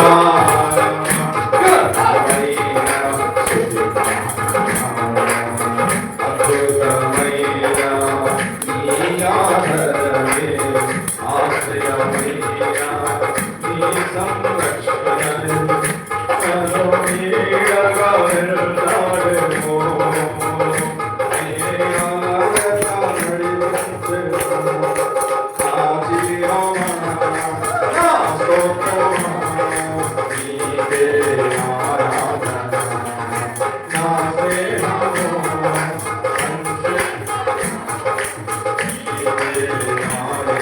아.